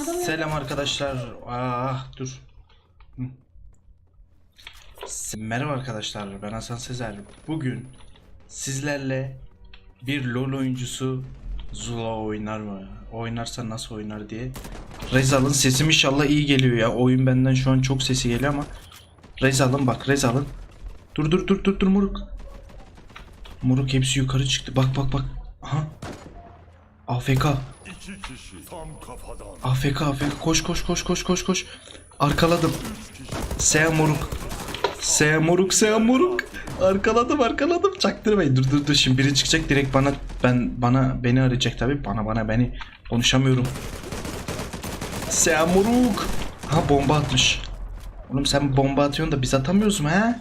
Selam arkadaşlar. Ah dur. Merhaba arkadaşlar. Ben Hasan Sezer. Bugün sizlerle bir LoL oyuncusu Zula oynar mı? Oynarsa nasıl oynar diye. Rezal'ın sesim inşallah iyi geliyor ya. Oyun benden şu an çok sesi geliyor ama Rezal'ın bak Rezal'ın. Dur dur dur dur dur Muruk. Muruk hepsi yukarı çıktı. Bak bak bak. Aha. AFK. İki kişi tam kafadan. AFK AFK koş koş koş koş koş koş. Arkaladım. Selam moruk. Selam moruk selam moruk. Arkaladım arkaladım. Çaktırmayın. Dur dur dur şimdi biri çıkacak direkt bana ben bana beni arayacak tabi. Bana bana beni konuşamıyorum. Selam moruk. Ha bomba atmış. Oğlum sen bomba atıyorsun da biz atamıyoruz mu he?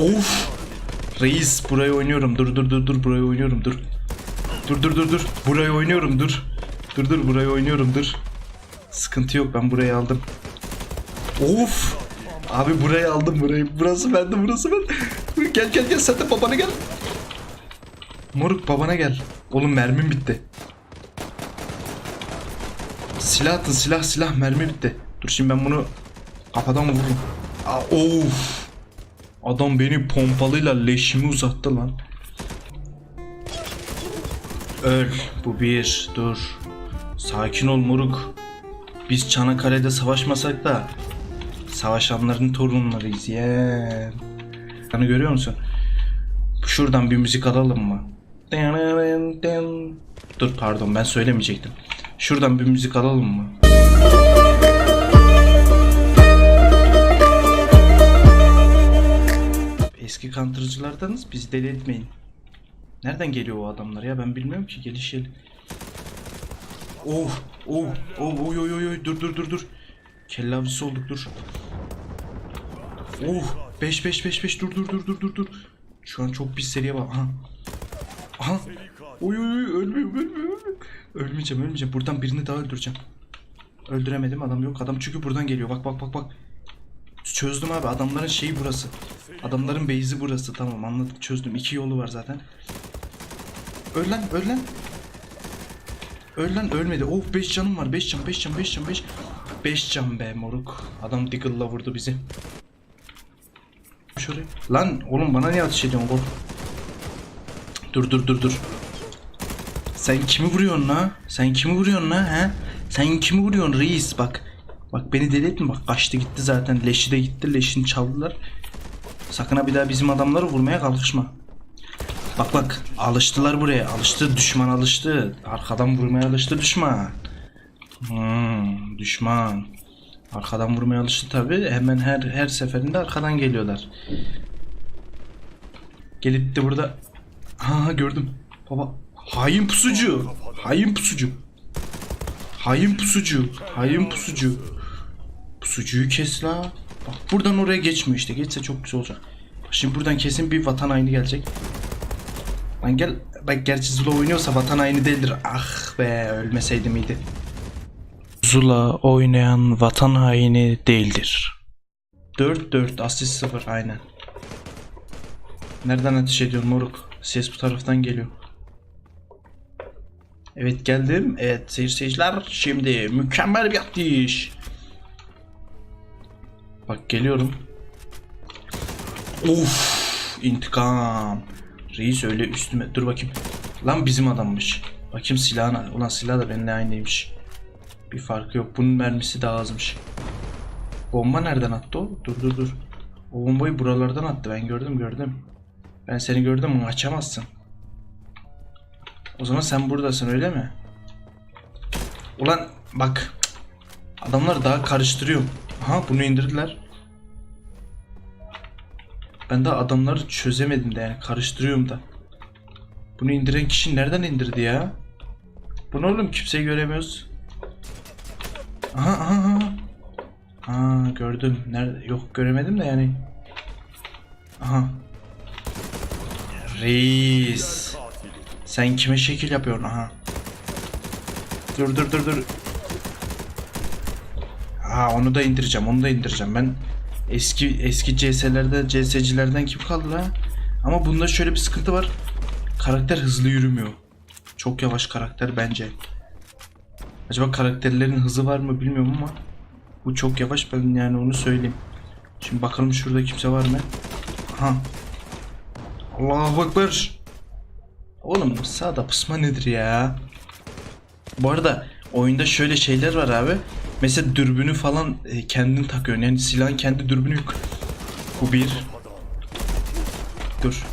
Of. Reis burayı oynuyorum. Dur dur dur dur burayı oynuyorum dur. Dur dur dur dur. Burayı oynuyorum dur. Dur dur burayı oynuyorum dur. Sıkıntı yok ben burayı aldım. Of. Abi burayı aldım burayı. Burası bende burası ben. Gel gel gel sen de babana gel. Moruk babana gel. Oğlum mermim bitti. Silah atın silah silah mermi bitti. Dur şimdi ben bunu kafadan vururum. Aa, of. Adam beni pompalıyla leşimi uzattı lan. Öl. Bu bir. Dur. Sakin ol moruk. Biz Çanakkale'de savaşmasak da savaşanların torunlarıyız yeğen. Hani görüyor musun? Şuradan bir müzik alalım mı? Dur pardon ben söylemeyecektim. Şuradan bir müzik alalım mı? Eski kantırıcılardanız bizi deli etmeyin. Nereden geliyor o adamlar ya ben bilmiyorum ki geliş yeri. Oh oh oh oy oy oy dur dur dur dur. Kelle avcısı olduk dur. Oh 5 5 5 5 dur dur dur dur dur dur. Şu an çok pis seriye bak. Aha. Aha. Oy oy oy ölmüyorum ölmüyorum. Ölmeyeceğim ölmeyeceğim. Buradan birini daha öldüreceğim. Öldüremedim adam yok. Adam çünkü buradan geliyor. Bak bak bak bak. Çözdüm abi adamların şeyi burası. Adamların base'i burası tamam anladım çözdüm. İki yolu var zaten. Öl lan öl lan. Öl lan ölmedi. Oh 5 canım var 5 can 5 can 5 can 5. 5 can be moruk. Adam Diggle'la vurdu bizi. Şuraya. Lan oğlum bana niye ateş ediyorsun gol? Dur dur dur dur. Sen kimi vuruyorsun la? Sen kimi vuruyorsun la he? Sen kimi vuruyorsun reis bak. Bak beni deli etme bak kaçtı gitti zaten leşi de gitti leşini çaldılar. Sakın ha bir daha bizim adamları vurmaya kalkışma. Bak bak alıştılar buraya alıştı düşman alıştı. Arkadan vurmaya alıştı düşman. Hmm, düşman. Arkadan vurmaya alıştı tabi. Hemen her her seferinde arkadan geliyorlar. Gelip de burada ha gördüm. Baba hain pusucu. Hain pusucu. Hain pusucu. Hain pusucu. Pusucuyu kes la. Bak buradan oraya geçmiyor işte. Geçse çok güzel olacak. Şimdi buradan kesin bir vatan haini gelecek. Lan gel. Bak gerçi Zula oynuyorsa vatan haini değildir. Ah be ölmeseydim iyiydi. Zula oynayan vatan haini değildir. 4-4 asist 0 aynen. Nereden ateş ediyorsun moruk? Ses bu taraftan geliyor. Evet geldim. Evet seyir seyirciler şimdi mükemmel bir atış. Bak geliyorum. Of intikam. Reis öyle üstüme dur bakayım. Lan bizim adammış. Bakayım silahına. Ulan silah da benimle aynıymış. Bir farkı yok. Bunun mermisi daha azmış. Bomba nereden attı o? Dur dur dur. O bombayı buralardan attı. Ben gördüm gördüm. Ben seni gördüm ama açamazsın. O zaman sen buradasın öyle mi? Ulan bak. Adamlar daha karıştırıyor. Aha bunu indirdiler. Ben daha adamları çözemedim de yani karıştırıyorum da. Bunu indiren kişi nereden indirdi ya? Bu ne oğlum kimseyi göremiyoruz. Aha aha aha. Aa gördüm. Nerede? Yok göremedim de yani. Aha. Reis. Sen kime şekil yapıyorsun aha? Dur dur dur dur. Ha onu da indireceğim, onu da indireceğim. Ben eski eski CS'lerde CS'cilerden kim kaldı la? Ama bunda şöyle bir sıkıntı var. Karakter hızlı yürümüyor. Çok yavaş karakter bence. Acaba karakterlerin hızı var mı bilmiyorum ama bu çok yavaş ben yani onu söyleyeyim. Şimdi bakalım şurada kimse var mı? Aha. Allahu Ekber. Oğlum sağda pusma nedir ya? Bu arada oyunda şöyle şeyler var abi. Mesela dürbünü falan e, kendin takıyorsun. Yani silahın kendi dürbünü yok. Bu bir. Dur.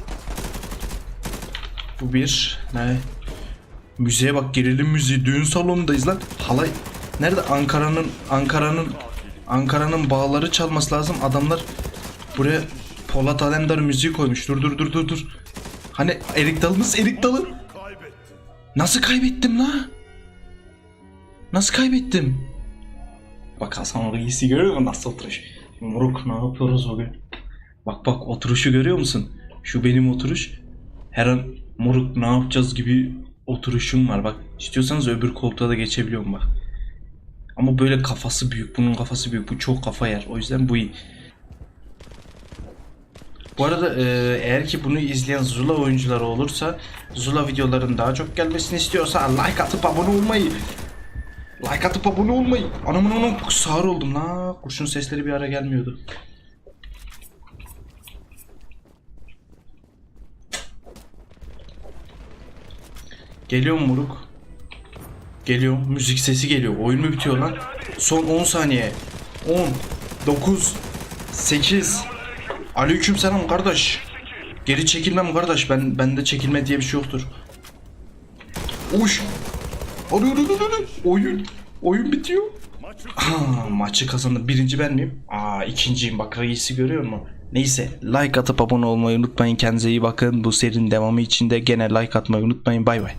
Bu bir. Ne? Müziğe bak gerilim müziği. Düğün salonundayız lan. Halay. Nerede Ankara'nın Ankara'nın Ankara'nın bağları çalması lazım. Adamlar buraya Polat Alemdar müziği koymuş. Dur dur dur dur dur. Hani Erik Dalımız Erik Dalı. Nasıl kaybettim la? Nasıl kaybettim? Bak Hasan Reis'i görüyor musun nasıl oturuş? Moruk ne yapıyoruz bugün? Bak bak oturuşu görüyor musun? Şu benim oturuş. Her an moruk ne yapacağız gibi oturuşum var bak. İstiyorsanız öbür koltuğa da geçebiliyorum bak. Ama böyle kafası büyük. Bunun kafası büyük. Bu çok kafa yer. O yüzden bu iyi. Bu arada e, eğer ki bunu izleyen Zula oyuncuları olursa Zula videoların daha çok gelmesini istiyorsa like atıp abone olmayı like atıp abone olmayı anamın onun sağır oldum la kurşun sesleri bir ara gelmiyordu. Geliyor mu Muruk? Geliyor. Müzik sesi geliyor. Oyun mu bitiyor lan? Son 10 saniye. 10 9 8 Aleyküm selam kardeş. Geri çekilmem kardeş. Ben bende çekilme diye bir şey yoktur. Uş. Hadi hadi hadi. Oyun. Oyun bitiyor. Ha, maçı kazandı. Birinci ben miyim? Aa ikinciyim. Bak reisi görüyor musun? Neyse like atıp abone olmayı unutmayın. Kendinize iyi bakın. Bu serinin devamı için de gene like atmayı unutmayın. Bay bay.